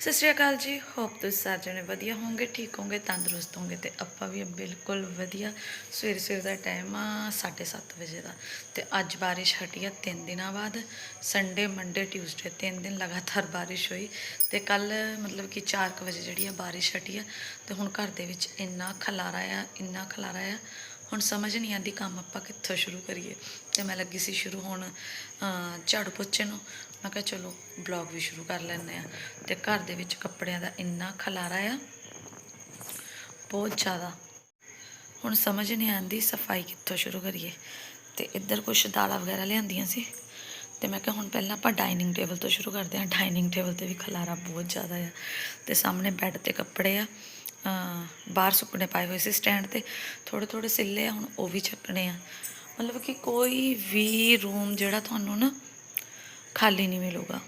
ਸਤਿ ਸ਼੍ਰੀ ਅਕਾਲ ਜੀ। ਹੋਪ ਤੁਸੀਂ ਸਾਰੇ ਜਣੇ ਵਧੀਆ ਹੋਵੋਗੇ ਠੀਕ ਹੋਵੋਗੇ ਤੰਦਰੁਸਤ ਹੋਵੋਗੇ ਤੇ ਆਪਾਂ ਵੀ ਬਿਲਕੁਲ ਵਧੀਆ। ਸਵੇਰ ਸਵੇਰ ਦਾ ਟਾਈਮ ਆ 7:30 ਵਜੇ ਦਾ ਤੇ ਅੱਜ ਬਾਰਿਸ਼ ਹਟੀ ਆ ਤਿੰਨ ਦਿਨਾਂ ਬਾਅਦ। ਸੰਡੇ ਮੰਡੇ ਟਿਊਜ਼ਡੇ ਤਿੰਨ ਦਿਨ ਲਗਾਤਾਰ ਬਾਰਿਸ਼ ਹੋਈ ਤੇ ਕੱਲ ਮਤਲਬ ਕਿ 4 ਵਜੇ ਜਿਹੜੀ ਆ ਬਾਰਿਸ਼ ਹਟੀ ਆ ਤੇ ਹੁਣ ਘਰ ਦੇ ਵਿੱਚ ਇੰਨਾ ਖਲਾਰਾ ਆ ਇੰਨਾ ਖਲਾਰਾ ਆ ਹੁਣ ਸਮਝ ਨਹੀਂ ਆਉਂਦੀ ਕੰਮ ਆਪਾਂ ਕਿੱਥੋਂ ਸ਼ੁਰੂ ਕਰੀਏ। ਤੇ ਮੈਂ ਲੱਗੀ ਸੀ ਸ਼ੁਰੂ ਹੁਣ ਅਹ, ਝਾੜੂ ਪੋਚੇ ਨੂੰ। ਮੈਂ ਕਿਹਾ ਚਲੋ ਬਲੌਗ ਵੀ ਸ਼ੁਰੂ ਕਰ ਲੈਂਦੇ ਆ ਤੇ ਘਰ ਦੇ ਵਿੱਚ ਕੱਪੜਿਆਂ ਦਾ ਇੰਨਾ ਖਲਾਰਾ ਆ, ਬਹੁਤ ਜ਼ਿਆਦਾ। ਹੁਣ ਸਮਝ ਨਹੀਂ ਆਉਂਦੀ ਸਫ਼ਾਈ ਕਿੱਥੋਂ ਸ਼ੁਰੂ ਕਰੀਏ। ਤੇ ਇੱਧਰ ਕੁਝ ਦਾਲਾਂ ਵਗੈਰਾ ਲਿਆਂਦੀਆਂ ਸੀ। ਤੇ ਮੈਂ ਕਿਹਾ ਹੁਣ ਪਹਿਲਾਂ ਆਪਾਂ ਡਾਈਨਿੰਗ ਟੇਬਲ ਤੋਂ ਸ਼ੁਰੂ ਕਰਦੇ ਹਾਂ। ਡਾਈਨਿੰਗ ਟੇਬਲ ਤੇ ਵੀ ਖਲਾਰਾ ਬਹੁਤ ਜ਼ਿਆਦਾ ਆ। ਤੇ ਸਾਹਮਣੇ ਬੈੱਡ ਤੇ ਕੱਪੜੇ ਆ। ਬਾਹਰ ਸੁੱਕਣੇ ਪਾਏ ਹੋਏ ਸੀ ਸਟੈਂਡ ਤੇ। ਥੋੜੇ ਥੋੜੇ ਸਿੱਲੇ ਆ, ਹੁਣ ਉਹ ਵੀ ਚੱਕਣੇ ਆ। ਮਤਲਬ ਕਿ ਕੋਈ ਵੀ ਰੂਮ ਜਿਹੜਾ ਤੁਹਾਨੂੰ ਨਾ ਖਾਲੀ ਨਹੀਂ ਮਿਲੂਗਾ।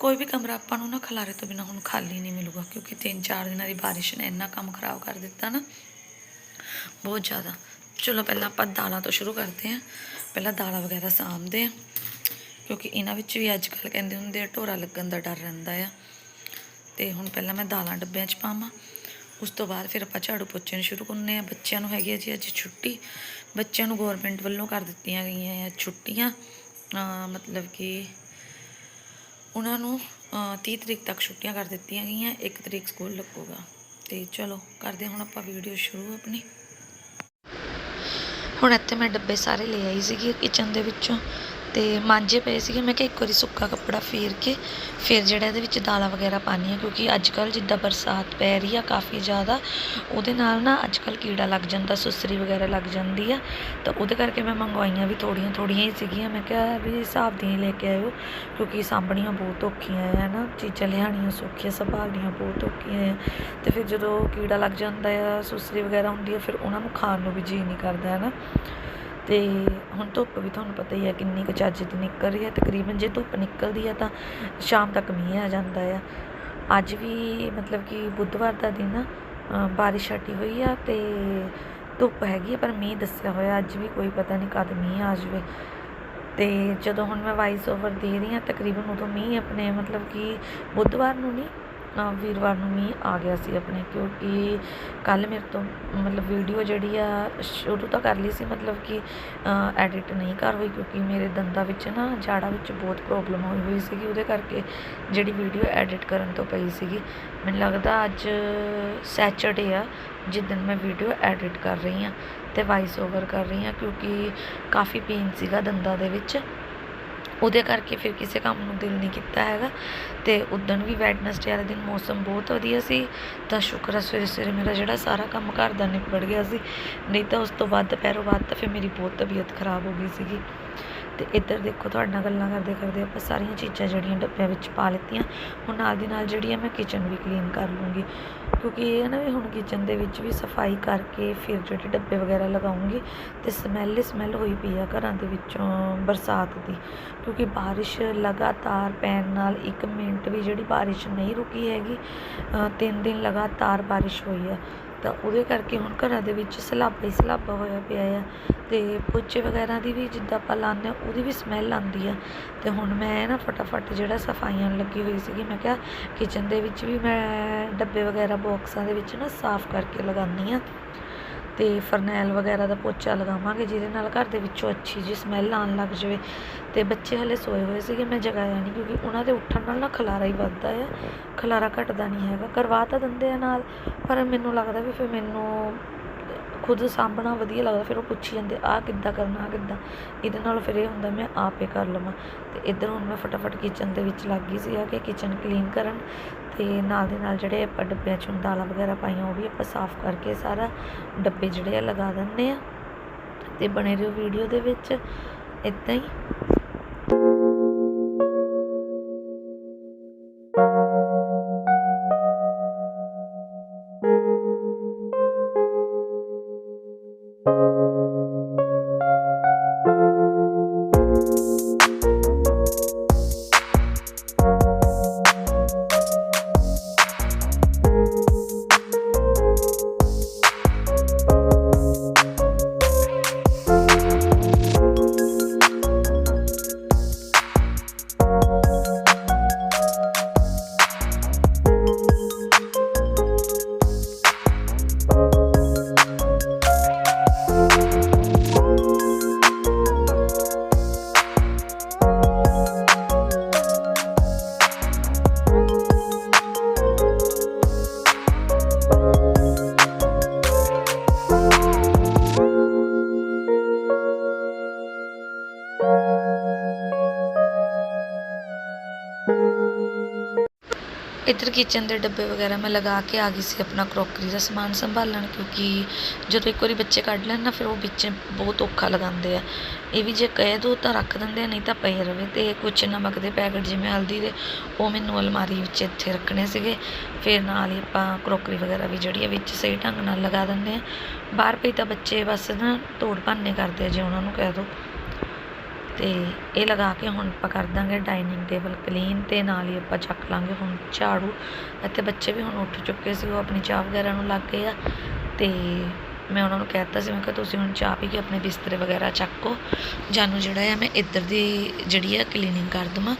ਕੋਈ ਵੀ ਕਮਰਾ ਆਪਾਂ ਨੂੰ ਨਾ ਖਲਾਰੇ ਤੋਂ ਬਿਨਾ ਹੁਣ ਖਾਲੀ ਨਹੀਂ ਮਿਲੂਗਾ, ਕਿਉਂਕਿ ਤਿੰਨ ਚਾਰ ਦਿਨਾਂ ਦੀ ਬਾਰਿਸ਼ ਨੇ ਇੰਨਾ ਕੰਮ ਖਰਾਬ ਕਰ ਦਿੱਤਾ ਨਾ। ਬਹੁਤ ਜ਼ਿਆਦਾ। ਚਲੋ ਪਹਿਲਾਂ ਆਪਾਂ ਦਾਲਾਂ ਤੋਂ ਸ਼ੁਰੂ ਕਰਦੇ ਹਾਂ। ਪਹਿਲਾਂ ਦਾਲਾਂ ਵਗੈਰਾ ਸਾਂਭਦੇ ਹਾਂ, ਕਿਉਂਕਿ ਇਹਨਾਂ ਵਿੱਚ ਵੀ ਅੱਜ ਕੱਲ੍ਹ ਕਹਿੰਦੇ ਹੁੰਦੇ ਆ, ਢੋਰਾ ਲੱਗਣ ਦਾ ਡਰ ਰਹਿੰਦਾ ਆ। ਤੇ ਹੁਣ ਪਹਿਲਾਂ ਮੈਂ ਦਾਲਾਂ ਡੱਬਿਆਂ 'ਚ ਪਾਵਾਂ। ਉਸ ਤੋਂ ਬਾਅਦ ਫਿਰ ਆਪਾਂ ਝਾੜੂ ਪੋਚੇ ਨੂੰ ਸ਼ੁਰੂ ਕਰਨੇ ਆ ਬੱਚਿਆਂ ਨੂੰ ਹੈਗੀ ਆ ਜੀ ਅੱਜ ਛੁੱਟੀ। ਬੱਚਿਆਂ ਨੂੰ ਗਵਰਨਮੈਂਟ ਵੱਲੋਂ ਕਰ ਦਿੱਤੀਆਂ ਗਈਆਂ ਆ ਛੁੱਟੀਆਂ। ਮਤਲਬ ਕਿ ਉਹਨਾਂ ਨੂੰ, ਅਹ 30 ਤਰੀਕ ਤੱਕ ਛੁੱਟੀਆਂ ਕਰ ਦਿੱਤੀਆਂ ਗਈਆਂ 1 ਤਰੀਕ ਸਕੂਲ ਲੱਗੂਗਾ। ਤੇ ਚਲੋ, ਕਰਦੇ ਹਾਂ ਹੁਣ ਆਪਾਂ ਵੀਡੀਓ ਸ਼ੁਰੂ ਆਪਣੀ। ਹੁਣ ਇੱਥੇ ਮੈਂ ਡੱਬੇ ਸਾਰੇ ਲੈ ਆਈ ਸੀਗੀ ਕਿਚਨ ਦੇ ਵਿੱਚੋਂ। ਤੇ ਮਾਂਜੇ ਪਏ ਸੀਗੇ। ਮੈਂ ਕਿਹਾ ਇੱਕ ਵਾਰੀ ਸੁੱਕਾ ਕੱਪੜਾ ਫੇਰ ਕੇ, ਫਿਰ ਜਿਹੜਾ ਇਹਦੇ ਵਿੱਚ ਦਾਲਾਂ ਵਗੈਰਾ ਪਾਉਣੀਆਂ, ਕਿਉਂਕਿ ਅੱਜ ਕੱਲ ਜਿੱਦਾਂ ਬਰਸਾਤ ਪੈ ਰਹੀ ਆ ਕਾਫੀ ਜ਼ਿਆਦਾ, ਉਹਦੇ ਨਾਲ ਨਾ ਅੱਜ ਕੱਲ ਕੀੜਾ ਲੱਗ ਜਾਂਦਾ, ਸੁਸਰੀ ਵਗੈਰਾ ਲੱਗ ਜਾਂਦੀ ਆ। ਤਾਂ ਉਹਦੇ ਕਰਕੇ ਮੈਂ ਮੰਗਵਾਈਆਂ ਵੀ ਥੋੜੀਆਂ ਥੋੜੀਆਂ ਹੀ ਸੀਗੀਆਂ। ਮੈਂ ਕਿਹਾ ਵੀ ਹਿਸਾਬ ਦੀਆਂ ਹੀ ਲੈ ਕੇ ਆਇਓ, ਕਿਉਂਕਿ ਸਾਂਭਣੀਆਂ ਬਹੁਤ ਔਖੀਆਂ ਆ ਨਾ ਚੀਜ਼ਾਂ ਲਿਆਉਣੀਆਂ ਸੌਖੀਆਂ, ਸੰਭਾਲਣੀਆਂ ਬਹੁਤ ਔਖੀਆਂ ਆ। ਤੇ ਫਿਰ ਜਦੋਂ ਕੀੜਾ ਲੱਗ ਜਾਂਦਾ ਆ, ਸੁਸਰੀ ਵਗੈਰਾ ਹੁੰਦੀ ਆ, ਫਿਰ ਉਹਨਾਂ ਨੂੰ ਖਾਣ ਨੂੰ ਵੀ ਜੀ ਨਹੀਂ ਕਰਦਾ ਹੈ ਨਾ ਅਤੇ ਹੁਣ ਧੁੱਪ ਵੀ ਤੁਹਾਨੂੰ ਪਤਾ ਹੀ ਹੈ ਕਿੰਨੀ ਕੁ ਚੱਜ ਦੀ ਨਿਕਲ ਰਹੀ ਹੈ। ਤਕਰੀਬਨ ਜੇ ਧੁੱਪ ਨਿਕਲਦੀ ਹੈ ਤਾਂ ਸ਼ਾਮ ਤੱਕ ਮੀਂਹ ਆ ਜਾਂਦਾ ਆ। ਅੱਜ ਵੀ ਮਤਲਬ ਕਿ ਬੁੱਧਵਾਰ ਦਾ ਦਿਨ ਆ, ਬਾਰਿਸ਼ ਹਟੀ ਹੋਈ ਆ ਤੇ ਧੁੱਪ ਹੈਗੀ ਆ ਪਰ ਮੀਂਹ ਦੱਸਿਆ ਹੋਇਆ ਅੱਜ ਵੀ ਕੋਈ ਪਤਾ ਨਹੀਂ ਕਦ ਮੀਂਹ ਆ ਜਾਵੇ। ਤੇ ਜਦੋਂ ਹੁਣ ਮੈਂ ਵਾਇਸ ਓਵਰ ਦੇ ਰਹੀ ਹਾਂ ਤਕਰੀਬਨ ਉਦੋਂ ਮੀਂਹ ਆਪਣੇ ਮਤਲਬ ਕਿ ਬੁੱਧਵਾਰ ਨੂੰ ਨਹੀਂ ਵੀਰਵਾਰ ਨੂੰ ਮੀਂਹ ਆ ਗਿਆ ਸੀ ਆਪਣੇ, ਕਿਉਂਕਿ ਕੱਲ ਮੇਰੇ ਤੋਂ ਮਤਲਬ ਵੀਡੀਓ ਜਿਹੜੀ ਆ ਸ਼ੁਰੂ ਤਾਂ ਕਰ ਲਈ ਸੀ, ਮਤਲਬ ਕਿ ਐਡਿਟ ਨਹੀਂ ਕਰ ਹੋਈ, ਕਿਉਂਕਿ ਮੇਰੇ ਦੰਦਾਂ ਵਿੱਚ ਨਾ ਜਾੜਾ ਵਿੱਚ ਬਹੁਤ ਪ੍ਰੋਬਲਮ ਹੋਈ ਹੋਈ ਸੀਗੀ, ਉਹਦੇ ਕਰਕੇ ਜਿਹੜੀ ਵੀਡੀਓ ਐਡਿਟ ਕਰਨ ਤੋਂ ਪਈ ਸੀਗੀ। ਮੈਨੂੰ ਲੱਗਦਾ ਅੱਜ ਸੈਚਰਡੇ ਆ ਜਿੱਦਣ ਮੈਂ ਵੀਡੀਓ ਐਡਿਟ ਕਰ ਰਹੀ ਹਾਂ ਤੇ ਵਾਇਸ ਓਵਰ ਕਰ ਰਹੀ ਹਾਂ, ਕਿਉਂਕਿ ਕਾਫੀ ਪੇਨ ਸੀਗਾ ਦੰਦਾਂ ਦੇ ਵਿੱਚ। ਉਹਦੇ ਕਰਕੇ ਫਿਰ ਕਿਸੇ ਕੰਮ ਨੂੰ ਦਿਲ ਨਹੀਂ ਕੀਤਾ ਹੈਗਾ। ਤੇ ਉਦੋਂ ਵੀ ਵੈਡਨਸਡੇ ਵਾਲੇ ਦਿਨ ਮੌਸਮ ਬਹੁਤ ਵਧੀਆ ਸੀ। ਤਾਂ ਸ਼ੁਕਰ ਆ ਸਵੇਰੇ ਸਵੇਰੇ ਮੇਰਾ ਜਿਹੜਾ ਸਾਰਾ ਕੰਮ ਘਰ ਦਾ ਨਿਬੜ ਗਿਆ ਸੀ। ਨਹੀਂ ਤਾਂ ਉਸ ਤੋਂ ਬਾਅਦ ਦੁਪਹਿਰੋਂ ਬਾਅਦ ਤਾਂ ਫਿਰ ਮੇਰੀ ਬਹੁਤ ਤਬੀਅਤ ਖਰਾਬ ਹੋ ਗਈ ਸੀਗੀ। ਤੇ ਇੱਧਰ ਦੇਖੋ ਤੁਹਾਡੇ ਨਾਲ ਗੱਲਾਂ ਕਰਦੇ ਕਰਦੇ ਆਪਾਂ ਸਾਰੀਆਂ ਚੀਜ਼ਾਂ ਜਿਹੜੀਆਂ ਡੱਬਿਆਂ ਵਿੱਚ ਪਾ ਲਿੱਤੀਆਂ। ਹੁਣ ਨਾਲ ਦੀ ਨਾਲ ਜਿਹੜੀ ਆ ਮੈਂ ਕਿਚਨ ਵੀ ਕਲੀਨ ਕਰ ਲੂੰਗੀ। ਕਿਉਂਕਿ ਇਹ ਹੈ ਨਾ ਵੀ ਹੁਣ ਕਿਚਨ ਦੇ ਵਿੱਚ ਵੀ ਸਫ਼ਾਈ ਕਰਕੇ ਫਿਰ ਜਿਹੜੇ ਡੱਬੇ ਵਗੈਰਾ ਲਗਾਉਂਗੀ ਤੇ ਸਮੈਲ ਹੀ ਸਮੈਲ ਹੋਈ ਪਈ ਆ ਘਰਾਂ ਦੇ ਵਿੱਚੋਂ ਬਰਸਾਤ ਦੀ। ਕਿਉਂਕਿ ਬਾਰਿਸ਼ ਲਗਾਤਾਰ ਪੈਣ ਨਾਲ ਇੱਕ ਮਿੰਟ ਵੀ ਜਿਹੜੀ ਬਾਰਿਸ਼ ਨਹੀਂ ਰੁਕੀ ਹੈਗੀ ਤਿੰਨ ਦਿਨ ਲਗਾਤਾਰ ਬਾਰਿਸ਼ ਹੋਈ ਆ। ਤਾਂ ਉਹਦੇ ਕਰਕੇ ਹੁਣ ਘਰਾਂ ਦੇ ਵਿੱਚ ਸਲਾਬਾ ਹੀ ਸਲਾਬਾ ਹੋਇਆ ਪਿਆ ਆ ਅਤੇ ਪੋਚੇ ਵਗੈਰਾ ਦੀ ਵੀ ਜਿੱਦਾਂ ਆਪਾਂ ਲਾਉਂਦੇ ਹਾਂ, ਉਹਦੀ ਵੀ ਸਮੈਲ ਆਉਂਦੀ ਆ। ਅਤੇ ਹੁਣ ਮੈਂ ਨਾ ਫਟਾਫਟ ਜਿਹੜਾ ਸਫਾਈਆਂ ਲੱਗੀ ਹੋਈ ਸੀਗੀ, ਮੈਂ ਕਿਹਾ ਕਿਚਨ ਦੇ ਵਿੱਚ ਵੀ ਮੈਂ ਡੱਬੇ ਵਗੈਰਾ ਬਾਕਸਾਂ ਦੇ ਵਿੱਚ ਨਾ ਸਾਫ਼ ਕਰਕੇ ਲਗਾਉਂਦੀ ਹਾਂ। ਤੇ ਫਰਨੈਲ ਵਗੈਰਾ ਦਾ ਪੋਚਾ ਲਗਾਵਾਂਗੇ, ਜਿਹਦੇ ਨਾਲ ਘਰ ਦੇ ਵਿੱਚੋਂ ਅੱਛੀ ਜੀ ਸਮੈਲ ਆਉਣ ਲੱਗ ਜਾਵੇ। ਤੇ ਬੱਚੇ ਹਲੇ ਸੋਏ ਹੋਏ ਸੀਗੇ, ਮੈਂ ਜਗਾਇਆ ਨਹੀਂ ਕਿਉਂਕਿ ਉਹਨਾਂ ਦੇ ਉੱਠਣ ਨਾਲ ਨਾ ਖਲਾਰਾ ਹੀ ਵੱਧਦਾ ਹੈ ਖਲਾਰਾ ਘਟਦਾ ਨਹੀਂ ਹੈਗਾ। ਕਰਵਾ ਤਾਂ ਦਿੰਦੇ ਆ ਨਾਲ, ਪਰ ਮੈਨੂੰ ਲੱਗਦਾ ਵੀ ਫਿਰ ਮੈਨੂੰ ਖੁਦ ਸਾਂਭਣਾ ਵਧੀਆ ਲੱਗਦਾ, ਫਿਰ ਉਹ ਪੁੱਛੀ ਜਾਂਦੇ ਆ ਕਿੱਦਾਂ ਕਰਨਾ ਆ ਕਿੱਦਾਂ? ਇਹਦੇ ਨਾਲ ਫਿਰ ਇਹ ਹੁੰਦਾ, ਮੈਂ ਆਪੇ ਕਰ ਲਵਾਂ। ਤੇ ਇੱਧਰ ਹੁਣ ਮੈਂ ਫਟਾਫਟ ਕਿਚਨ ਦੇ ਵਿੱਚ ਲੱਗ ਗਈ ਸੀ ਆ ਕਿ ਕਿਚਨ ਕਲੀਨ ਕਰਨ। ਅਤੇ ਨਾਲ ਦੇ ਨਾਲ ਜਿਹੜੇ ਆਪਾਂ ਡੱਬਿਆਂ 'ਚ ਦਾਲਾਂ ਵਗੈਰਾ ਪਾਈਆਂ, ਉਹ ਵੀ ਆਪਾਂ ਸਾਫ਼ ਕਰਕੇ ਸਾਰਾ ਡੱਬੇ ਜਿਹੜੇ ਆ ਲਗਾ ਦਿੰਦੇ ਆ ਅਤੇ ਬਣੇ ਰਹੋ ਵੀਡੀਓ ਦੇ ਵਿੱਚ। ਇਦਾਂ ਹੀ। ਕਿਚਨ ਦੇ ਡੱਬੇ ਵਗੈਰਾ ਮੈਂ ਲਗਾ ਕੇ ਆ ਗਈ ਸੀ ਆਪਣਾ ਕਰੋਕਰੀ ਦਾ ਸਮਾਨ ਸੰਭਾਲਣ, ਕਿਉਂਕਿ ਜਦੋਂ ਇੱਕ ਵਾਰੀ ਬੱਚੇ ਕੱਢ ਲੈਣ ਨਾ, ਫਿਰ ਉਹ ਵਿੱਚ ਬਹੁਤ ਔਖਾ ਲਗਾਉਂਦੇ ਆ। ਇਹ ਵੀ ਜੇ ਕਹਿ ਦੋ ਤਾਂ ਰੱਖ ਦਿੰਦੇ ਆ, ਨਹੀਂ ਤਾਂ ਪਏ ਰਵੇ। ਤੇ ਕੁਛ ਨਮਕ ਦੇ ਪੈਕਟ ਜਿਵੇਂ ਹਲਦੀ ਦੇ, ਉਹ ਮੈਨੂੰ ਅਲਮਾਰੀ ਵਿੱਚ ਇੱਥੇ ਰੱਖਣੇ ਸੀਗੇ। ਫਿਰ ਨਾਲ ਹੀ ਆਪਾਂ ਕਰੋਕਰੀ ਵਗੈਰਾ ਵੀ ਜਿਹੜੀ ਹੈ ਵਿੱਚ ਸਹੀ ਢੰਗ ਨਾਲ ਲਗਾ ਦਿੰਦੇ ਆ। ਬਾਹਰ ਪਈ ਤਾਂ ਬੱਚੇ ਬਸ ਨਾ ਤੋੜ ਭੰਨੇ ਕਰਦੇ ਆ, ਜੇ ਉਹਨਾਂ ਨੂੰ ਕਹਿ ਦੋ। ਤੇ ਇਹ ਲਗਾ ਕੇ ਹੁਣ ਆਪਾਂ ਕਰ ਦਾਂਗੇ ਡਾਈਨਿੰਗ ਟੇਬਲ ਕਲੀਨ ਤੇ ਨਾਲ ਹੀ ਆਪਾਂ ਚੱਕ ਲਾਂਗੇ ਹੁਣ ਝਾੜੂ। ਇੱਥੇ ਬੱਚੇ ਵੀ ਹੁਣ ਉੱਠ ਚੁੱਕੇ ਸੀ, ਉਹ ਆਪਣੀ ਚਾਹ ਵਗੈਰਾ ਨੂੰ ਲੱਗ ਗਏ ਆ। ਤੇ ਮੈਂ ਉਹਨਾਂ ਨੂੰ ਕਹਿ ਦਿੱਤਾ ਸੀ, ਮੈਂ ਕਿਹਾ ਤੁਸੀਂ ਹੁਣ ਚਾਹ ਪੀ ਕੇ ਆਪਣੇ ਬਿਸਤਰੇ ਵਗੈਰਾ ਚੱਕੋ ਜਾਨੂੰ ਜਿਹੜਾ ਆ ਮੈਂ ਇੱਧਰ ਦੀ ਜਿਹੜੀ ਆ ਕਲੀਨਿੰਗ ਕਰ ਦਵਾਂ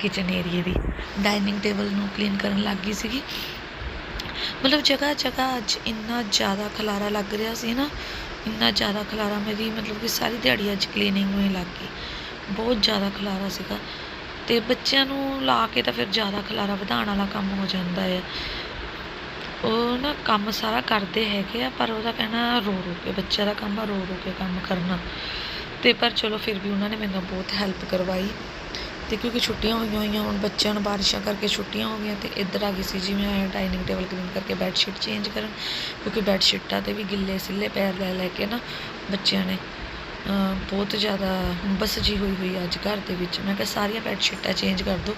ਕਿਚਨ ਏਰੀਏ ਦੀ। ਡਾਈਨਿੰਗ ਟੇਬਲ ਨੂੰ ਕਲੀਨ ਕਰਨ ਲੱਗ ਗਈ ਸੀਗੀ। ਮਤਲਬ ਜਗ੍ਹਾ ਜਗ੍ਹਾ ਅੱਜ ਇੰਨਾ ਜ਼ਿਆਦਾ ਖਲਾਰਾ ਲੱਗ ਰਿਹਾ ਸੀ ਨਾ ਇੰਨਾ ਜ਼ਿਆਦਾ ਖਲਾਰਾ ਮੇਰੀ ਮਤਲਬ ਕਿ ਸਾਰੀ ਦਿਹਾੜੀ ਅੱਜ ਕਲੀਨਿੰਗ ਨੂੰ ਹੀ ਲੱਗ ਗਈ। ਬਹੁਤ ਜ਼ਿਆਦਾ ਖਲਾਰਾ ਸੀਗਾ। ਤੇ ਬੱਚਿਆਂ ਨੂੰ ਲਾ ਕੇ ਤਾਂ ਫਿਰ ਜ਼ਿਆਦਾ ਖਲਾਰਾ ਵਧਾਉਣ ਵਾਲਾ ਕੰਮ ਹੋ ਜਾਂਦਾ ਹੈ ਉਹ ਨਾ ਕੰਮ ਸਾਰਾ ਕਰਦੇ ਹੈਗੇ ਆ, ਪਰ ਉਹਦਾ ਕਹਿਣਾ ਰੋ ਰੋ ਕੇ, ਬੱਚਿਆਂ ਦਾ ਕੰਮ ਆ, ਰੋ ਰੋ ਕੇ ਕੰਮ ਕਰਨਾ। ਤੇ ਪਰ ਚਲੋ ਫਿਰ ਵੀ ਉਹਨਾਂ ਨੇ ਮੈਨੂੰ ਬਹੁਤ ਹੈਲਪ ਕਰਵਾਈ। ਤੇ ਕਿਉਂਕਿ ਛੁੱਟੀਆਂ ਹੋਈਆਂ ਹੋਈਆਂ, ਹੁਣ ਬੱਚਿਆਂ ਨੂੰ ਬਾਰਿਸ਼ਾਂ ਕਰਕੇ ਛੁੱਟੀਆਂ ਹੋ ਗਈਆਂ ਤੇ ਇੱਧਰ ਆ ਗਈ ਸੀ ਜੀ ਮੈਂ ਡਾਈਨਿੰਗ ਟੇਬਲ ਕਲੀਨ ਕਰਕੇ ਬੈੱਡ ਸ਼ੀਟ ਚੇਂਜ ਕਰਨ, ਕਿਉਂਕਿ ਬੈੱਡ ਸ਼ੀਟਾਂ ਤੇ ਵੀ ਗਿੱਲੇ ਸਿੱਲੇ ਪੈਰ ਲੈ ਲੈ ਕੇ ਨਾ ਬੱਚਿਆਂ ਨੇ ਬਹੁਤ ਜ਼ਿਆਦਾ ਹੁੰਬਸ ਜੀ ਹੋਈ ਹੋਈ ਅੱਜ ਘਰ ਦੇ ਵਿੱਚ। ਮੈਂ ਕਿਹਾ ਸਾਰੀਆਂ ਬੈੱਡ ਸ਼ੀਟਾਂ ਚੇਂਜ ਕਰ ਦਿਓ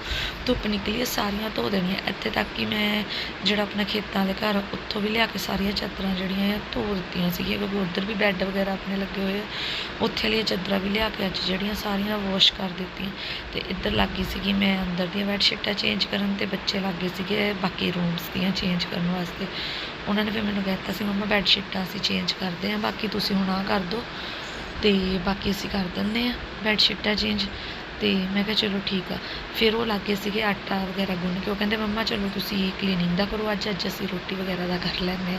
ਧੁੱਪ ਨਿਕਲੀ ਹੈ ਸਾਰੀਆਂ ਧੋ ਦੇਣੀਆਂ। ਇੱਥੇ ਤੱਕ ਕਿ ਮੈਂ ਜਿਹੜਾ ਆਪਣਾ ਖੇਤਾਂ ਦੇ ਘਰ, ਉੱਥੋਂ ਵੀ ਲਿਆ ਕੇ ਸਾਰੀਆਂ ਚਾਦਰਾਂ ਜਿਹੜੀਆਂ ਆ, ਧੋ ਦਿੱਤੀਆਂ ਸੀਗੀਆਂ। ਕਿਉਂਕਿ ਉੱਧਰ ਵੀ ਬੈੱਡ ਵਗੈਰਾ ਆਪਣੇ ਲੱਗੇ ਹੋਏ ਆ। ਉੱਥੇ ਵਾਲੀਆਂ ਚਾਦਰਾਂ ਵੀ ਲਿਆ ਕੇ ਅੱਜ ਜਿਹੜੀਆਂ ਸਾਰੀਆਂ ਵਾਸ਼ ਕਰ ਦਿੱਤੀਆਂ। ਤੇ ਇੱਧਰ ਲੱਗ ਗਈ ਸੀਗੀ ਮੈਂ ਅੰਦਰ ਦੀਆਂ ਬੈੱਡ ਸ਼ੀਟਾਂ ਚੇਂਜ ਕਰਨ ਤੇ ਬੱਚੇ ਲੱਗ ਸੀਗੇ ਬਾਕੀ ਰੂਮਸ ਦੀਆਂ ਚੇਂਜ ਕਰਨ ਵਾਸਤੇ। ਉਹਨਾਂ ਨੇ ਫਿਰ ਮੈਨੂੰ ਕਹਿ ਦਿੱਤਾ ਸੀ, ਮੰਮਾ ਬੈੱਡ ਸ਼ੀਟਾਂ ਅਸੀਂ ਚੇਂਜ ਕਰਦੇ ਹਾਂ, ਬਾਕੀ ਤੁਸੀਂ ਹੁਣ ਆਹ ਕਰ ਦਿਓ ਤੇ ਬਾਕੀ ਅਸੀਂ ਕਰ ਦਿੰਦੇ ਆ ਬੈੱਡ ਸ਼ੀਟਾਂ ਚੇਂਜ ਤੇ ਮੈਂ ਕਿਹਾ ਚਲੋ ਠੀਕ ਆ। ਫਿਰ ਉਹ ਲੱਗੇ ਸੀਗੇ ਆਟਾ ਵਗੈਰਾ ਗੁੰਨ ਕੇ, ਉਹ ਕਹਿੰਦੇ, ਮੰਮਾ, ਚਲੋ ਤੁਸੀਂ ਕਲੀਨਿੰਗ ਦਾ ਕਰੋ ਅੱਜ ਅੱਜ ਅਸੀਂ ਰੋਟੀ ਵਗੈਰਾ ਦਾ ਕਰ ਲੈਂਦੇ ਆ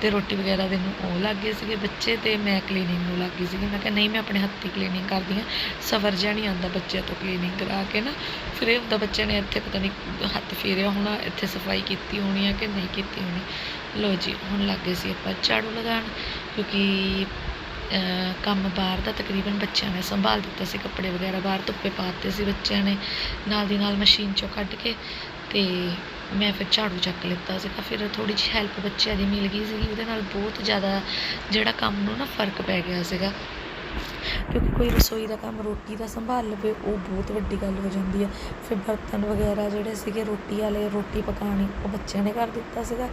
ਤੇ ਰੋਟੀ ਵਗੈਰਾ ਦੇ ਨੂੰ ਉਹ ਲੱਗੇ ਸੀਗੇ ਬੱਚੇ ਤੇ ਮੈਂ ਕਲੀਨਿੰਗ ਨੂੰ ਲੱਗੀ ਸੀਗੀ। ਮੈਂ ਕਿਹਾ, ਨਹੀਂ, ਮੈਂ ਆਪਣੇ ਹੱਥੀਂ ਕਲੀਨਿੰਗ ਕਰਦੀ ਆ ਸਵਰ ਜਿਹਾ ਨਹੀਂ ਆਉਂਦਾ ਬੱਚਿਆਂ ਤੋਂ ਕਲੀਨਿੰਗ ਕਰਾ ਕੇ ਨਾ। ਫਿਰ ਇਹ ਹੁੰਦਾ ਬੱਚਿਆਂ ਨੇ ਇੱਥੇ ਪਤਾ ਨਹੀਂ ਹੱਥ ਫੇਰਿਆ ਹੋਣਾ, ਇੱਥੇ ਸਫ਼ਾਈ ਕੀਤੀ ਹੋਣੀ ਆ ਕਿ ਨਹੀਂ ਕੀਤੀ ਹੋਣੀ। ਲੋ ਜੀ, ਹੁਣ ਲੱਗੇ ਸੀ ਆਪਾਂ ਝਾੜੂ ਲਗਾਉਣ, ਕਿਉਂਕਿ ਕੰਮ ਬਾਹਰ ਦਾ ਤਕਰੀਬਨ ਬੱਚਿਆਂ ਨੇ ਸੰਭਾਲ ਦਿੱਤਾ ਸੀ, ਕੱਪੜੇ ਵਗੈਰਾ ਬਾਹਰ ਧੁੱਪੇ ਪਾ ਦਿੱਤੇ ਸੀ ਬੱਚਿਆਂ ਨੇ। ਨਾਲ ਦੀ ਨਾਲ ਮਸ਼ੀਨ ਚੋਂ ਕੱਢ ਕੇ ਤੇ ਮੈਂ ਫਿਰ ਝਾੜੂ ਚੱਕ ਲਿੱਤਾ ਸੀਗਾ। ਫਿਰ ਥੋੜੀ ਜਿਹੀ ਹੈਲਪ ਬੱਚਿਆਂ ਦੀ ਮਿਲ ਗਈ ਸੀਗੀ। ਉਹਦੇ ਨਾਲ ਬਹੁਤ ਜ਼ਿਆਦਾ ਜਿਹੜਾ ਕੰਮ ਨੂੰ ਨਾ ਫ਼ਰਕ ਪੈ ਗਿਆ ਸੀਗਾ। ਕਿਉਂਕਿ ਕੋਈ ਰਸੋਈ ਦਾ ਕੰਮ ਰੋਟੀ ਦਾ ਸੰਭਾਲ ਲਵੇ, ਉਹ ਬਹੁਤ ਵੱਡੀ ਗੱਲ ਹੋ ਜਾਂਦੀ ਹੈ ਫਿਰ ਬਰਤਨ ਵਗੈਰਾ ਜਿਹੜੇ ਸੀਗੇ ਰੋਟੀ ਵਾਲੇ, ਰੋਟੀ ਪਕਾਉਣੀ, ਉਹ ਬੱਚਿਆਂ ਨੇ ਕਰ ਦਿੱਤਾ ਸੀਗਾ।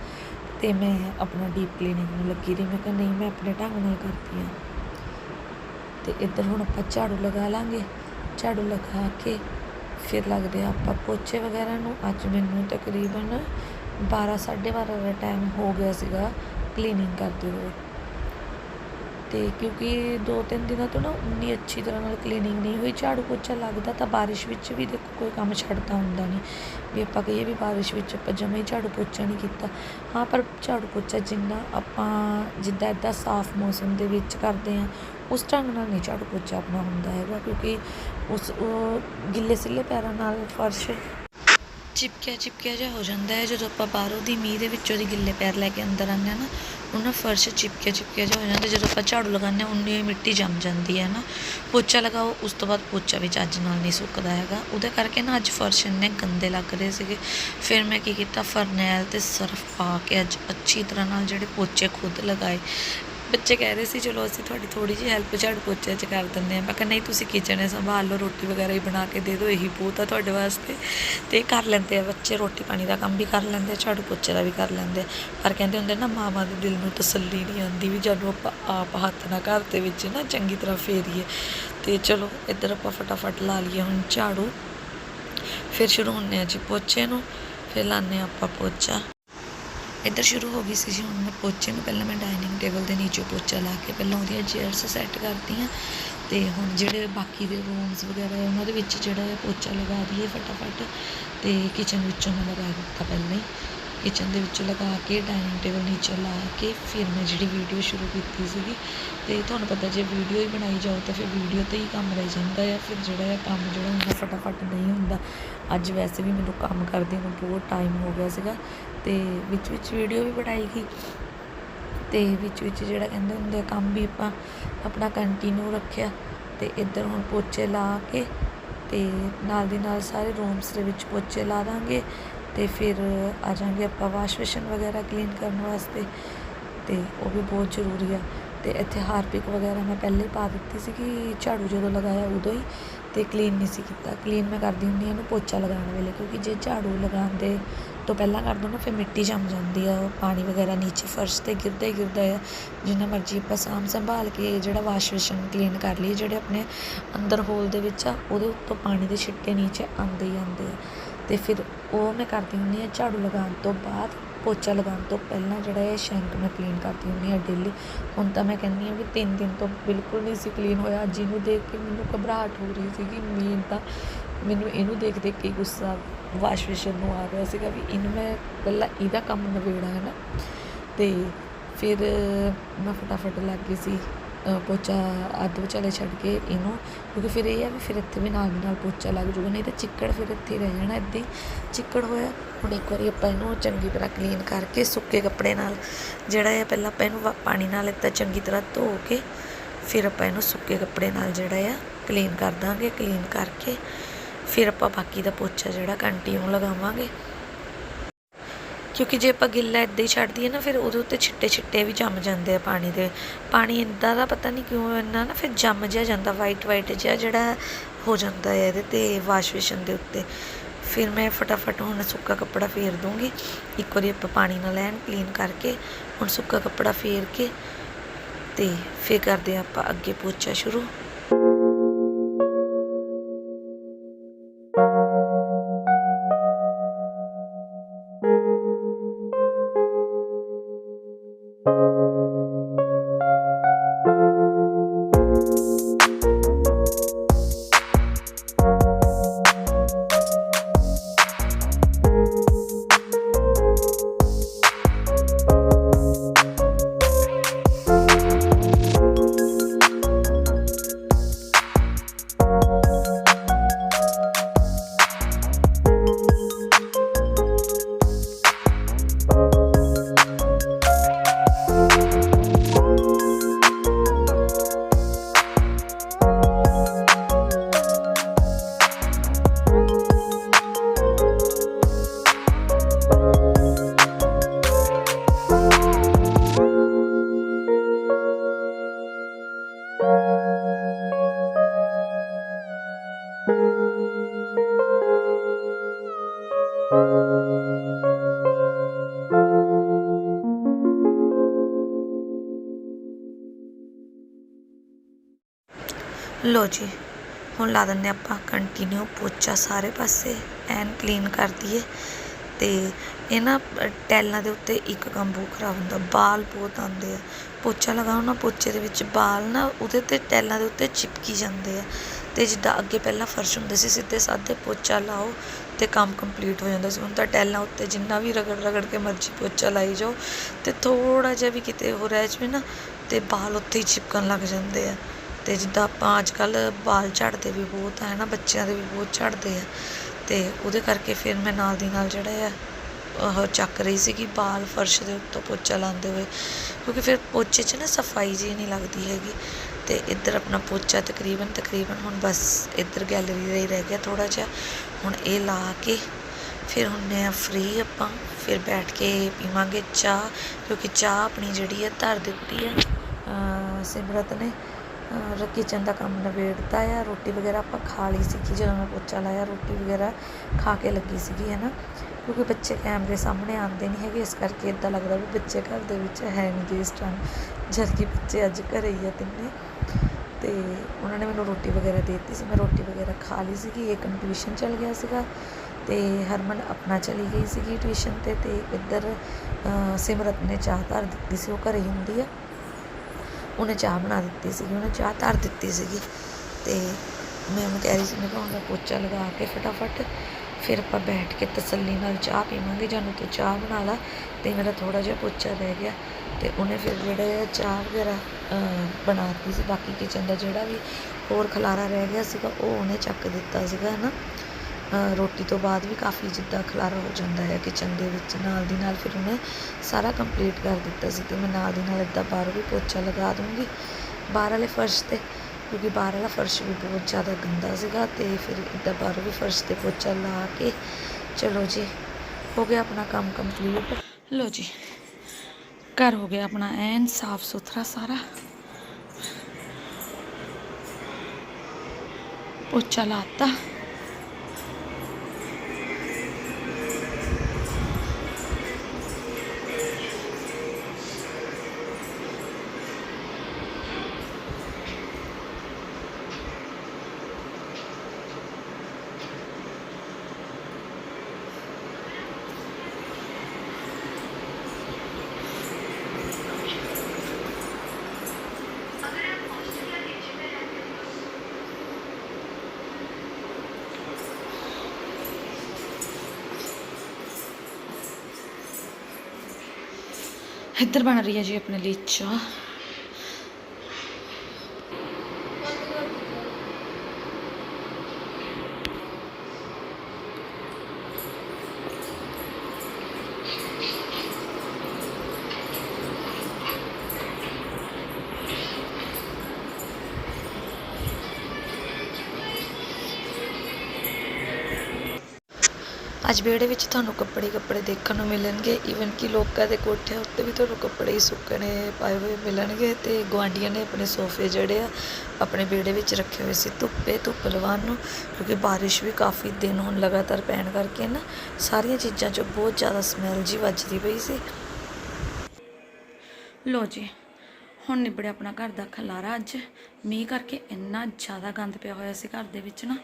ਤੇ ਮੈਂ ਆਪਣਾ ਡੀਪ ਕਲੀਨਿੰਗ ਨੂੰ ਲੱਗੀ ਰਹੀ। ਮੈਂ ਕਿਹਾ, ਨਹੀਂ, ਮੈਂ ਆਪਣੇ ਢੰਗ ਨਾਲ ਕਰਦੀ ਹਾਂ। ਤੇ ਇੱਧਰ ਹੁਣ ਆਪਾਂ ਝਾੜੂ ਲਗਾ ਲਾਂਗੇ। ਝਾੜੂ ਲਗਾ ਕੇ ਫਿਰ ਲੱਗਦੇ ਆ ਆਪਾਂ ਪੋਚੇ ਵਗੈਰਾ ਨੂੰ। ਅੱਜ ਮੈਨੂੰ ਤਕਰੀਬਨ 12 12:30 ਦਾ ਟਾਈਮ ਹੋ ਗਿਆ ਸੀਗਾ ਕਲੀਨਿੰਗ ਕਰਦੇ ਹੋਏ। ਤੇ ਕਿਉਂਕਿ ਦੋ ਤਿੰਨ ਦਿਨਾਂ ਤੋਂ ਨਾ ਉਨੀ ਅੱਛੀ ਤਰ੍ਹਾਂ ਨਾਲ ਕਲੀਨਿੰਗ ਨਹੀਂ ਹੋਈ, ਝਾੜੂ ਪੋਚਾ ਲੱਗਦਾ ਤਾਂ ਬਾਰਿਸ਼ ਵਿੱਚ ਵੀ ਦੇਖੋ ਕੋਈ ਕੰਮ ਛੱਡਦਾ ਹੁੰਦਾ ਨਹੀਂ। ਵੀ ਆਪਾਂ ਕਹੀਏ ਵੀ ਬਾਰਿਸ਼ ਵਿੱਚ ਆਪਾਂ ਜਮੇ ਝਾੜੂ ਪੋਚਾ ਨਹੀਂ ਕੀਤਾ। ਹਾਂ, ਪਰ ਝਾੜੂ ਪੋਚਾ ਜਿੰਨਾ ਆਪਾਂ ਜਿੱਦਾਂ ਇੱਦਾਂ ਸਾਫ਼ ਮੌਸਮ ਦੇ ਵਿੱਚ ਕਰਦੇ ਹਾਂ, ਉਸ ਢੰਗ ਨਾਲ ਨਹੀਂ ਝਾੜੂ ਪੋਚਾ ਆਪਣਾ ਹੁੰਦਾ ਹੈਗਾ, ਕਿਉਂਕਿ ਉਸ, ਉਹ ਗਿੱਲੇ ਸਿੱਲੇ ਪੈਰਾਂ ਨਾਲ ਫਰਸ਼ ਚਿਪਕਿਆ ਚਿਪਕਿਆ ਜਿਹਾ ਹੋ ਜਾਂਦਾ ਹੈ। ਜਦੋਂ ਆਪਾਂ ਬਾਹਰੋਂ ਦੀ ਮੀਂਹ ਦੇ ਵਿੱਚੋਂ ਦੀ ਗਿੱਲੇ ਪੈਰ ਲੈ ਕੇ ਅੰਦਰ ਆਉਂਦੇ ਹਾਂ ਨਾ ਉਹਨਾਂ ਫਰਸ਼ ਚਿਪਕਿਆ ਚਿਪਕਿਆ ਜਿਹਾ ਹੋ ਜਾਂਦਾ, ਜਦੋਂ ਆਪਾਂ ਝਾੜੂ ਲਗਾਉਂਦੇ ਹਾਂ ਉਨੀ ਮਿੱਟੀ ਜੰਮ ਜਾਂਦੀ ਹੈ ਨਾ। ਪੋਚਾ ਲਗਾਓ, ਉਸ ਤੋਂ ਬਾਅਦ ਪੋਚਾ ਵੀ ਚੱਜ ਨਾਲ ਨਹੀਂ ਸੁੱਕਦਾ ਹੈਗਾ। ਉਹਦੇ ਕਰਕੇ ਨਾ ਅੱਜ ਫਰਸ਼ ਇੰਨੇ ਗੰਦੇ ਲੱਗ ਰਹੇ ਸੀਗੇ। ਫਿਰ ਮੈਂ ਕੀ ਕੀਤਾ, ਫਰਨੈਲ ਤੇ ਸਰਫ ਪਾ ਕੇ ਅੱਜ ਅੱਛੀ ਤਰ੍ਹਾਂ ਨਾਲ ਜਿਹੜੇ ਪੋਚੇ ਖੁਦ ਲਗਾਏ। ਬੱਚੇ ਕਹਿ ਰਹੇ ਸੀ, ਚਲੋ ਅਸੀਂ ਤੁਹਾਡੀ ਥੋੜੀ ਜਿਹੀ ਹੈਲਪ ਝਾੜ ਪੋਚੇ 'ਚ ਕਰ ਦਿੰਦੇ ਹਾਂ। ਮੈਂ ਕਿਹਾ, ਨਹੀਂ, ਤੁਸੀਂ ਕਿਚਨ ਹੈ, ਸੰਭਾਲ ਲਓ, ਰੋਟੀ ਵਗੈਰਾ ਹੀ ਬਣਾ ਕੇ ਦੇ ਦਿਓ, ਇਹੀ ਬਹੁਤ ਆ ਤੁਹਾਡੇ ਵਾਸਤੇ। ਤੇ ਕਰ ਲੈਂਦੇ ਆ ਬੱਚੇ, ਰੋਟੀ ਪਾਣੀ ਦਾ ਕੰਮ ਵੀ ਕਰ ਲੈਂਦੇ ਆ, ਝਾੜੂ ਪੋਚੇ ਦਾ ਵੀ ਕਰ ਲੈਂਦੇ ਆ। ਪਰ ਕਹਿੰਦੇ ਹੁੰਦੇ ਨਾ, ਮਾਵਾਂ ਦੇ ਦਿਲ ਨੂੰ ਤਸੱਲੀ ਨਹੀਂ ਆਉਂਦੀ ਵੀ ਜਦੋਂ ਆਪਾਂ ਆਪ ਹੱਥ ਨਾਲ ਘਰ ਦੇ ਵਿੱਚ ਨਾ ਚੰਗੀ ਤਰ੍ਹਾਂ ਫੇਰੀਏ। ਤੇ ਚਲੋ, ਇੱਧਰ ਆਪਾਂ ਫਟਾਫਟ ਲਾ ਲਈਏ ਹੁਣ ਝਾੜੂ। ਫਿਰ ਸ਼ੁਰੂ ਹੁੰਨੇ ਆ ਜੀ ਪੋਚੇ ਨੂੰ, ਫਿਰ ਲਾਉਂਦੇ ਹਾਂ ਆਪਾਂ ਪੋਚਾ। ਇੱਧਰ ਸ਼ੁਰੂ ਹੋ ਗਈ ਸੀ ਜੀ, ਹੁਣ ਮੈਂ ਪੋਚੇ ਨੂੰ ਪਹਿਲਾਂ ਮੈਂ ਡਾਈਨਿੰਗ ਟੇਬਲ ਦੇ ਨੀਚੇ ਪੋਚਾ ਲਾ ਕੇ ਪਹਿਲਾਂ ਉਹਦੀਆਂ ਚੇਅਰਸ ਸੈੱਟ ਕਰਤੀਆਂ ਤੇ ਹੁਣ ਜਿਹੜੇ ਬਾਕੀ ਦੇ ਰੂਮਸ ਵਗੈਰਾ ਉਹਨਾਂ ਦੇ ਵਿੱਚ ਜਿਹੜਾ ਹੈ ਪੋਚਾ ਲਗਾ ਦਈਏ ਫਟਾਫਟ ਤੇ ਕਿਚਨ ਵਿੱਚੋਂ ਮੈਂ ਲਗਾ ਦਿੱਤਾ ਪਹਿਲਾਂ ਹੀ। ਕਿਚਨ ਦੇ ਵਿੱਚ ਲਗਾ ਕੇ ਡਾਈਨਿੰਗ ਟੇਬਲ ਨੀਚੇ ਲਾ ਕੇ ਫਿਰ ਮੈਂ ਜਿਹੜੀ ਵੀਡੀਓ ਸ਼ੁਰੂ ਕੀਤੀ ਸੀਗੀ ਤੇ ਤੁਹਾਨੂੰ ਪਤਾ ਜੇ ਵੀਡੀਓ ਹੀ ਬਣਾਈ ਜਾਓ ਤਾਂ ਫਿਰ ਵੀਡੀਓ ਤੇ ਹੀ ਕੰਮ ਰਹਿ ਜਾਂਦਾ ਆ, ਫਿਰ ਜਿਹੜਾ ਆ ਕੰਮ ਜਿਹੜਾ ਹੁੰਦਾ ਫਟਾਫਟ ਨਹੀਂ ਹੁੰਦਾ। ਅੱਜ ਵੈਸੇ ਵੀ ਮੈਨੂੰ ਕੰਮ ਕਰਦੇ ਨੂੰ ਬਹੁਤ ਟਾਈਮ ਹੋ ਗਿਆ ਸੀਗਾ ਅਤੇ ਵਿੱਚ ਵਿੱਚ ਵੀਡੀਓ ਵੀ ਬਣਾਈ ਗਈ ਤੇ ਵਿੱਚ ਵਿੱਚ ਜਿਹੜਾ ਕਹਿੰਦੇ ਹੁੰਦੇ ਆ, ਕੰਮ ਵੀ ਆਪਾਂ ਆਪਣਾ ਕੰਟੀਨਿਊ ਰੱਖਿਆ। ਤੇ ਇੱਧਰ ਹੁਣ ਪੋਚੇ ਲਾ ਕੇ ਤੇ ਨਾਲ ਦੀ ਨਾਲ ਸਾਰੇ ਰੂਮਸ ਦੇ ਵਿੱਚ ਪੋਚੇ ਲਾ ਦਾਂਗੇ। ਤੇ ਫਿਰ ਆ ਜਾਾਂਗੇ ਆਪਾਂ ਵਾਸ਼ ਬੇਸ਼ਨ ਵਗੈਰਾ ਕਲੀਨ ਕਰਨ ਵਾਸਤੇ। ਤੇ ਉਹ ਵੀ ਬਹੁਤ ਜ਼ਰੂਰੀ ਆ। ਤੇ ਇੱਥੇ ਹਾਰਪਿਕ ਵਗੈਰਾ ਮੈਂ ਪਹਿਲੇ ਪਾ ਦਿੱਤੀ ਸੀ ਕਿ ਝਾੜੂ ਜਦੋਂ ਲਗਾਇਆ ਉਦੋਂ ਹੀ। ਤੇ ਕਲੀਨ ਨਹੀਂ ਸੀ ਕੀਤਾ। ਕਲੀਨ ਮੈਂ ਕਰਦੀ ਹੁੰਦੀ ਹਾਂ ਇਹਨੂੰ ਪੋਚਾ ਲਗਾਉਣ ਵੇਲੇ, ਕਿਉਂਕਿ ਜੇ ਝਾੜੂ ਲਗਾਉਂਦੇ ਤੋਂ ਪਹਿਲਾਂ ਕਰ ਦੋ ਨਾ ਫਿਰ ਮਿੱਟੀ ਜੰਮ ਜਾਂਦੀ ਆ, ਉਹ ਪਾਣੀ ਵਗੈਰਾ ਨੀਚੇ ਫਰਸ਼ ਤੇ ਗਿਰਦਾ ਹੀ ਗਿਰਦਾ ਆ, ਜਿੰਨਾ ਮਰਜ਼ੀ ਆਪਾਂ ਸਾਂਭ ਸੰਭਾਲ ਕੇ ਜਿਹੜਾ ਵਾਸ਼ ਬੇਸ਼ਨ ਕਲੀਨ ਕਰ ਲਈਏ, ਜਿਹੜੇ ਆਪਣੇ ਅੰਦਰ ਹੋਲ ਦੇ ਵਿੱਚ ਆ, ਉਹਦੇ ਉੱਤੋਂ ਪਾਣੀ ਦੇ ਛਿੱਟੇ ਨੀਚੇ ਆਉਂਦੇ ਹੀ ਆਉਂਦੇ ਆ। ਤੇ ਫਿਰ ਉਹ ਮੈਂ ਕਰਦੀ ਹੁੰਦੀ ਹਾਂ ਝਾੜੂ ਲਗਾਉਣ ਤੋਂ ਬਾਅਦ, ਪੋਚਾ ਲਗਾਉਣ ਤੋਂ ਪਹਿਲਾਂ ਜਿਹੜਾ ਇਹ ਸ਼ੈਂਕ ਮੈਂ ਕਲੀਨ ਕਰਦੀ ਹੁੰਦੀ ਹਾਂ ਡੇਲੀ ਹੁਣ ਤਾਂ ਮੈਂ ਕਹਿੰਦੀ ਹਾਂ ਵੀ ਤਿੰਨ ਦਿਨ ਤੋਂ ਬਿਲਕੁਲ ਨਹੀਂ ਸੀ ਕਲੀਨ ਹੋਇਆ, ਅੱਜ ਇਹਨੂੰ ਦੇਖ ਕੇ ਮੈਨੂੰ ਘਬਰਾਹਟ ਹੋ ਰਹੀ ਸੀਗੀ ਮੇਨ ਤਾਂ ਮੈਨੂੰ ਇਹਨੂੰ ਦੇਖ ਦੇਖ ਕੇ ਗੁੱਸਾ ਵਾਸ਼ ਬੇਸ਼ਨ ਨੂੰ ਆ ਗਿਆ ਸੀਗਾ ਵੀ ਇਹਨੂੰ ਮੈਂ ਪਹਿਲਾਂ ਇਹਦਾ ਕੰਮ ਨਵੇੜਾ ਹੈ ਨਾ ਤੇ ਫਿਰ ਮੈਂ ਫਟਾਫਟ ਲੱਗ ਗਈ ਸੀ ਪੋਚਾ ਅੱਧ ਵਿਚਾਲੇ ਛੱਡ ਕੇ ਇਹਨੂੰ, ਕਿਉਂਕਿ ਫਿਰ ਇਹ ਆ ਵੀ ਫਿਰ ਇੱਥੇ ਵੀ ਨਾਲ ਦੀ ਨਾਲ ਪੋਚਾ ਲੱਗ ਜੂਗਾ, ਨਹੀਂ ਤਾਂ ਚਿੱਕੜ ਫਿਰ ਇੱਥੇ ਰਹਿ ਜਾਣਾ ਇੱਦਾਂ ਹੀ। ਚਿੱਕੜ ਹੋਇਆ, ਹੁਣ ਇੱਕ ਵਾਰੀ ਆਪਾਂ ਇਹਨੂੰ ਚੰਗੀ ਤਰ੍ਹਾਂ ਕਲੀਨ ਕਰਕੇ ਸੁੱਕੇ ਕੱਪੜੇ ਨਾਲ, ਜਿਹੜਾ ਹੈ ਪਹਿਲਾਂ ਆਪਾਂ ਇਹਨੂੰ ਵਾ- ਪਾਣੀ ਨਾਲ ਇੱਦਾਂ ਚੰਗੀ ਤਰ੍ਹਾਂ ਧੋ ਕੇ, ਫਿਰ ਆਪਾਂ ਇਹਨੂੰ ਸੁੱਕੇ ਕੱਪੜੇ ਨਾਲ ਜਿਹੜਾ ਆ ਕਲੀਨ ਕਰ ਦਾਂਗੇ ਕਲੀਨ ਕਰਕੇ ਫਿਰ ਆਪਾਂ ਬਾਕੀ ਦਾ ਪੋਚਾ ਜਿਹੜਾ ਕੰਟੀਨਿਊ ਲਗਾਵਾਂਗੇ। ਕਿਉਂਕਿ ਜੇ ਆਪਾਂ ਗਿੱਲਾ ਇੱਦਾਂ ਹੀ ਛੱਡ ਦਈਏ ਨਾ, ਫਿਰ ਉਹਦੇ ਉੱਤੇ ਛਿੱਟੇ ਛਿੱਟੇ ਵੀ ਜੰਮ ਜਾਂਦੇ ਆ ਪਾਣੀ ਦੇ। ਪਾਣੀ ਇੱਦਾਂ ਦਾ ਪਤਾ ਨਹੀਂ ਕਿਉਂ ਇੰਨਾ ਨਾ ਫਿਰ ਜੰਮ ਜਿਹਾ ਜਾਂਦਾ ਵਾਈਟ ਵਾਈਟ ਜਿਹਾ ਜਿਹੜਾ ਹੋ ਜਾਂਦਾ ਹੈ ਇਹਦੇ ਤੇ ਵਾਸ਼ ਬੇਸ਼ਨ ਦੇ ਉੱਤੇ। ਫਿਰ ਮੈਂ ਫਟਾਫਟ ਹੁਣ ਸੁੱਕਾ ਕੱਪੜਾ ਫੇਰ ਦੂੰਗੀ ਇੱਕ ਵਾਰੀ ਆਪਾਂ ਪਾਣੀ ਨਾਲ ਐਨ ਕਲੀਨ ਕਰਕੇ ਹੁਣ ਸੁੱਕਾ ਕੱਪੜਾ ਫੇਰ ਕੇ ਤੇ ਫਿਰ ਕਰਦੇ ਆਪਾਂ ਅੱਗੇ ਪੋਚਾ ਸ਼ੁਰੂ। you ਲੋ ਜੀ। ਹੁਣ ਲਾ ਦਿੰਦੇ ਆਪਾਂ ਕੰਟੀਨਿਊ ਪੋਚਾ ਸਾਰੇ ਪਾਸੇ ਐਨ ਕਲੀਨ ਕਰ ਦਈਏ। ਤੇ ਇਹ ਨਾ, ਟੈਲਾਂ ਦੇ ਉੱਤੇ ਇੱਕ ਕੰਮ ਬਹੁਤ ਖਰਾਬ ਹੁੰਦਾ, ਬਾਲ ਬਹੁਤ ਆਉਂਦੇ ਆ। ਪੋਚਾ ਲਗਾਓ ਨਾ, ਪੋਚੇ ਦੇ ਵਿੱਚ ਬਾਲ ਨਾ, ਉਹਦੇ ਤੇ ਟੈਲਾਂ ਦੇ ਉੱਤੇ ਚਿਪਕੀ ਜਾਂਦੇ ਆ। ਤੇ ਜਿੱਦਾਂ ਅੱਗੇ ਪਹਿਲਾਂ ਫਰਸ਼ ਹੁੰਦੇ ਸੀ, ਸਿੱਧੇ ਸਾਦੇ ਪੋਚਾ ਲਾਓ ਤੇ ਕੰਮ ਕੰਪਲੀਟ ਹੋ ਜਾਂਦਾ ਸੀ। ਹੁਣ ਤਾਂ ਟੈਲਾਂ ਉੱਤੇ ਜਿੰਨਾ ਵੀ ਰਗੜ ਰਗੜ ਕੇ ਮਰਜ਼ੀ ਪੋਚਾ ਲਾਈ ਜਾਓ। ਤੇ ਥੋੜਾ ਜਿਹਾ ਵੀ ਕਿਤੇ ਹੋ ਰਹਿ ਜਾਵੇ ਨਾ, ਤੇ ਬਾਲ ਉੱਥੇ ਹੀ ਚਿਪਕਣ ਲੱਗ ਜਾਂਦੇ ਆ। ਅਤੇ ਜਿੱਦਾਂ ਆਪਾਂ ਅੱਜ ਕੱਲ੍ਹ ਬਾਲ ਝੜਦੇ ਵੀ ਬਹੁਤ ਆ ਹੈ ਨਾ ਬੱਚਿਆਂ ਦੇ ਵੀ ਬਹੁਤ ਝੜਦੇ ਆ। ਅਤੇ ਉਹਦੇ ਕਰਕੇ ਫਿਰ ਮੈਂ ਨਾਲ ਦੀ ਨਾਲ ਜਿਹੜਾ ਆ, ਉਹ ਚੱਕ ਰਹੀ ਸੀਗੀ ਬਾਲ ਫਰਸ਼ ਦੇ ਉੱਤੋਂ ਪੋਚਾ ਲਾਉਂਦੇ ਹੋਏ, ਕਿਉਂਕਿ ਫਿਰ ਪੋਚੇ 'ਚ ਨਾ ਸਫ਼ਾਈ ਜਿਹੀ ਨਹੀਂ ਲੱਗਦੀ ਹੈਗੀ। ਅਤੇ ਇੱਧਰ ਆਪਣਾ ਪੋਚਾ ਤਕਰੀਬਨ ਤਕਰੀਬਨ ਹੁਣ ਬਸ ਇੱਧਰ ਗੈਲਰੀ ਦਾ ਹੀ ਰਹਿ ਗਿਆ ਥੋੜ੍ਹਾ ਜਿਹਾ। ਹੁਣ ਇਹ ਲਾ ਕੇ ਫਿਰ ਹੁੰਨੇ ਆ ਫ੍ਰੀ ਆਪਾਂ, ਫਿਰ ਬੈਠ ਕੇ ਪੀਵਾਂਗੇ ਚਾਹ, ਕਿਉਂਕਿ ਚਾਹ ਆਪਣੀ ਜਿਹੜੀ ਹੈ ਧਰ ਦਿੱਤੀ ਹੈ ਸਿਮਰਤ ਨੇ ਕਿਚਨ ਦਾ ਕੰਮ ਨਿਬੇੜਤਾ ਆ, ਰੋਟੀ ਵਗੈਰਾ ਆਪਾਂ ਖਾ ਲਈ ਸੀਗੀ, ਜਦੋਂ ਮੈਂ ਪੋਚਾ ਲਾਇਆ, ਰੋਟੀ ਵਗੈਰਾ ਖਾ ਕੇ ਲੱਗੀ ਸੀਗੀ ਹੈ ਨਾ ਕਿਉਂਕਿ ਬੱਚੇ ਕੈਮਰੇ ਸਾਹਮਣੇ ਆਉਂਦੇ ਨਹੀਂ ਹੈਗੇ, ਇਸ ਕਰਕੇ ਇਦਾਂ ਲੱਗਦਾ ਵੀ ਬੱਚੇ ਘਰ ਦੇ ਵਿੱਚ ਹੈ ਨਹੀਂ ਗੇ ਇਸ ਟਾਈਮ ਜਦ ਕਿ ਬੱਚੇ ਅੱਜ ਘਰੇ ਹੀ ਆ ਤਿੰਨੇ। ਤੇ ਉਹਨਾਂ ਨੇ ਮੈਨੂੰ ਰੋਟੀ ਵਗੈਰਾ ਦੇ ਦਿੱਤੀ ਸੀ, ਮੈਂ ਰੋਟੀ ਵਗੈਰਾ ਖਾ ਲਈ ਸੀਗੀ, ਇੱਕ ਨੂੰ ਟਿਊਸ਼ਨ ਚਲ ਗਿਆ ਸੀਗਾ, ਤੇ ਹਰਮਨ ਆਪਣਾ ਚਲੀ ਗਈ ਸੀਗੀ ਟਿਊਸ਼ਨ ਤੇ ਤੇ ਇੱਧਰ ਸਿਮਰਤ ਨੇ ਚਾਹ ਧਰ ਦਿੱਤੀ ਸੀ, ਉਹ ਘਰੇ ਹੀ ਹੁੰਦੀ ਆ। ਉਹਨੇ ਚਾਹ ਬਣਾ ਦਿੱਤੀ ਸੀਗੀ ਉਹਨੇ ਚਾਹ ਧਰ ਦਿੱਤੀ ਸੀਗੀ ਤੇ ਮੈਂ ਉਹਨੂੰ ਕਹਿ ਰਹੀ ਸੀ ਮੈਂ ਕਿਹਾ ਹੁਣ ਪੋਚਾ ਲਗਾ ਕੇ ਫਟਾਫਟ ਫਿਰ ਆਪਾਂ ਬੈਠ ਕੇ ਤਸੱਲੀ ਨਾਲ ਚਾਹ ਪੀਵਾਂਗੇ ਜਾਨੂੰ ਤੂੰ ਚਾਹ ਬਣਾ ਲਾ ਤੇ ਮੇਰਾ ਥੋੜਾ ਜਿਹਾ ਪੋਚਾ ਰਹਿ ਗਿਆ ਤੇ ਉਹਨੇ ਫਿਰ ਜਿਹੜਾ ਚਾਹ ਵਗੈਰਾ ਅਹ, ਬਣਾ ਦਿੱਤੀ ਸੀ ਬਾਕੀ ਕਿਚਨ ਦਾ ਜਿਹੜਾ ਵੀ ਹੋਰ ਖਲਾਰਾ ਰਹਿ ਗਿਆ ਸੀਗਾ ਉਹ ਉਹਨੇ ਚੱਕ ਦਿੱਤਾ ਸੀਗਾ ਨਾ ਰੋਟੀ ਤੋਂ ਬਾਅਦ ਵੀ ਕਾਫੀ ਜਿੱਦਾਂ ਖਲਾਰਾ ਹੋ ਜਾਂਦਾ ਹੈ ਕਿਚਨ ਦੇ ਵਿੱਚ ਨਾਲ ਦੀ ਨਾਲ ਫਿਰ ਉਹਨੇ ਸਾਰਾ ਕੰਪਲੀਟ ਕਰ ਦਿੱਤਾ ਸੀ ਤੇ ਮੈਂ ਨਾਲ ਦੀ ਨਾਲ ਇੱਦਾਂ ਬਾਹਰੋਂ ਵੀ ਪੋਚਾ ਲਗਾ ਦੂੰਗੀ। ਬਾਹਰ ਵਾਲੇ ਫਰਸ਼ ਤੇ, ਕਿਉਂਕਿ ਬਾਹਰ ਵਾਲਾ ਫਰਸ਼ ਵੀ ਬਹੁਤ ਜ਼ਿਆਦਾ ਗੰਦਾ ਸੀਗਾ ਤੇ ਫਿਰ ਇੱਦਾਂ ਬਾਹਰੋਂ ਵੀ ਫਰਸ਼ ਤੇ ਪੋਚਾ ਲਾ ਕੇ, ਚਲੋ ਜੀ, ਹੋ ਗਿਆ ਆਪਣਾ ਕੰਮ ਕੰਪਲੀਟ ਲੋ ਜੀ, ਘਰ ਹੋ ਗਿਆ ਆਪਣਾ ਐਨ ਸਾਫ਼ ਸੁਥਰਾ ਸਾਰਾ। ਪੋਚਾ ਲਾਤਾ। ਇੱਧਰ ਬਣ ਰਹੀ ਹੈ ਜੀ ਆਪਣੇ ਲਈ ਚਾਹ। ਅੱਜ ਵਿਹੜੇ ਵਿੱਚ ਤੁਹਾਨੂੰ ਕੱਪੜੇ ਕੱਪੜੇ ਦੇਖਣ ਨੂੰ ਮਿਲਣਗੇ। ਈਵਨ ਕਿ ਲੋਕਾਂ ਦੇ ਕੋਠਿਆਂ ਉੱਤੇ ਵੀ ਤੁਹਾਨੂੰ ਕੱਪੜੇ ਹੀ ਸੁੱਕਣੇ ਪਾਏ ਹੋਏ ਮਿਲਣਗੇ ਤੇ ਗੁਆਂਢੀਆਂ ਨੇ ਆਪਣੇ ਸੋਫੇ ਜਿਹੜੇ ਆ, ਆਪਣੇ ਵਿਹੜੇ ਵਿੱਚ ਰੱਖੇ ਹੋਏ ਸੀ ਧੁੱਪੇ ਧੁੱਪ ਲਵਾਉਣ ਨੂੰ, ਕਿਉਂਕਿ ਬਾਰਿਸ਼ ਵੀ ਕਾਫੀ ਦਿਨ ਹੁਣ ਲਗਾਤਾਰ ਪੈਣ ਕਰਕੇ ਨਾ, ਸਾਰੀਆਂ ਚੀਜ਼ਾਂ 'ਚੋਂ ਬਹੁਤ ਜ਼ਿਆਦਾ ਸਮੈਲ ਜੀ ਵੱਜਦੀ ਪਈ ਸੀ। ਲੋ ਜੀ, ਹੁਣ ਨਿਬੜਿਆ ਆਪਣਾ ਘਰ ਦਾ ਖਲਾਰਾ ਅੱਜ। ਮੀਂਹ ਕਰਕੇ ਇੰਨਾ ਜ਼ਿਆਦਾ ਗੰਦ ਪਿਆ ਹੋਇਆ ਸੀ ਘਰ ਦੇ ਵਿੱਚ ਨਾ।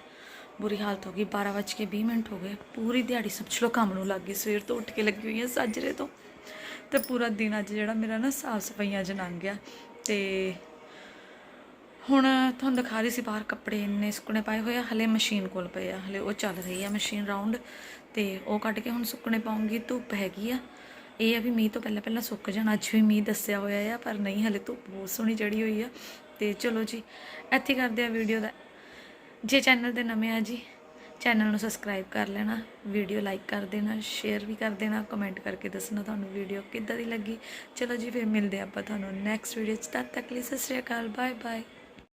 ਬੁਰੀ ਹਾਲਤ ਹੋ ਗਈ 12 ਵੱਜ ਕੇ 20 ਮਿੰਟ ਹੋ ਗਏ। ਪੂਰੀ ਦਿਹਾੜੀ ਸਮਝ ਲਓ ਕੰਮ ਨੂੰ ਲੱਗ ਗਈ, ਸਵੇਰ ਤੋਂ ਉੱਠ ਕੇ ਲੱਗੀ ਹੋਈ ਹਾਂ ਸਾਜਰੇ ਤੋਂ। ਤੇ ਪੂਰਾ ਦਿਨ ਅੱਜ ਜਿਹੜਾ ਮੇਰਾ ਨਾ ਸਾਫ਼ ਸਫਾਈਆਂ 'ਚ ਲੰਘ ਗਿਆ। ਤੇ ਹੁਣ ਤੁਹਾਨੂੰ ਦਿਖਾ ਰਹੀ ਸੀ ਬਾਹਰ ਕੱਪੜੇ ਇੰਨੇ ਸੁੱਕਣੇ ਪਾਏ ਹੋਏ ਆ, ਹਲੇ ਮਸ਼ੀਨ ਕੋਲ ਪਏ ਆ, ਹਲੇ ਉਹ ਚੱਲ ਰਹੀ ਆ ਮਸ਼ੀਨ ਰਾਉਂਡ। ਤੇ ਉਹ ਕੱਢ ਕੇ ਹੁਣ ਸੁੱਕਣੇ ਪਾਉਂਗੀ, ਧੁੱਪ ਹੈਗੀ ਆ। ਇਹ ਆ ਵੀ ਮੀਂਹ ਤੋਂ ਪਹਿਲਾਂ ਪਹਿਲਾਂ ਸੁੱਕ ਜਾਣ, ਅੱਜ ਵੀ ਮੀਂਹ ਦੱਸਿਆ ਹੋਇਆ ਆ, ਪਰ ਨਹੀਂ, ਹਲੇ ਧੁੱਪ ਬਹੁਤ ਸੋਹਣੀ ਚੜੀ ਹੋਈ ਆ। ਤੇ ਚਲੋ ਜੀ, ਇੱਥੇ ਕਰਦੇ ਆ ਵੀਡੀਓ ਦਾ ਜੇ ਚੈਨਲ ਤੇ ਨਵੇਂ ਆ ਜੀ, ਚੈਨਲ ਨੂੰ ਸਬਸਕ੍ਰਾਈਬ ਕਰ ਲੈਣਾ ਵੀਡੀਓ ਲਾਈਕ ਕਰ ਦੇਣਾ ਸ਼ੇਅਰ ਵੀ ਕਰ ਦੇਣਾ ਕਮੈਂਟ ਕਰਕੇ ਦੱਸਣਾ ਤੁਹਾਨੂੰ ਵੀਡੀਓ ਕਿੱਦਾਂ ਦੀ ਲੱਗੀ। ਚਲੋ ਜੀ, ਫਿਰ ਮਿਲਦੇ ਆਪਾਂ ਤੁਹਾਨੂੰ ਨੈਕਸਟ ਵੀਡੀਓ 'ਚ। ਤਦ ਤੱਕ ਲਈ ਸਤਿ ਸ਼੍ਰੀ ਅਕਾਲ ਬਾਏ ਬਾਏ